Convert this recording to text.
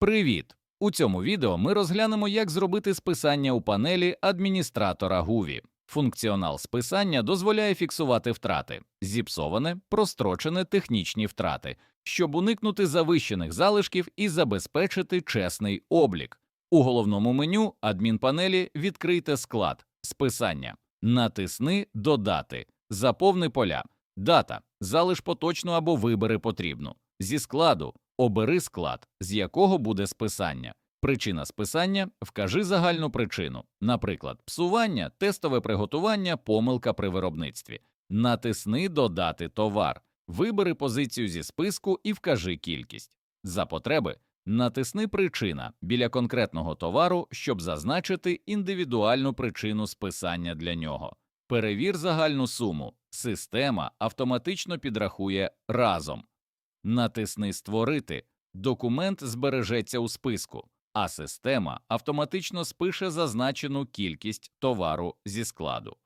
Привіт! У цьому відео ми розглянемо, як зробити списання у панелі адміністратора Гуві. Функціонал списання дозволяє фіксувати втрати, зіпсоване, прострочене технічні втрати, щоб уникнути завищених залишків і забезпечити чесний облік. У головному меню адмінпанелі відкрийте склад списання, натисни Додати, заповни поля, дата, залиш поточну або вибери потрібну. Зі складу обери склад, з якого буде списання. Причина списання вкажи загальну причину, наприклад, псування, тестове приготування, помилка при виробництві. Натисни Додати товар, вибери позицію зі списку і вкажи кількість. За потреби натисни Причина біля конкретного товару, щоб зазначити індивідуальну причину списання для нього. Перевір загальну суму. Система автоматично підрахує разом. Натисни Створити. Документ збережеться у списку, а система автоматично спише зазначену кількість товару зі складу.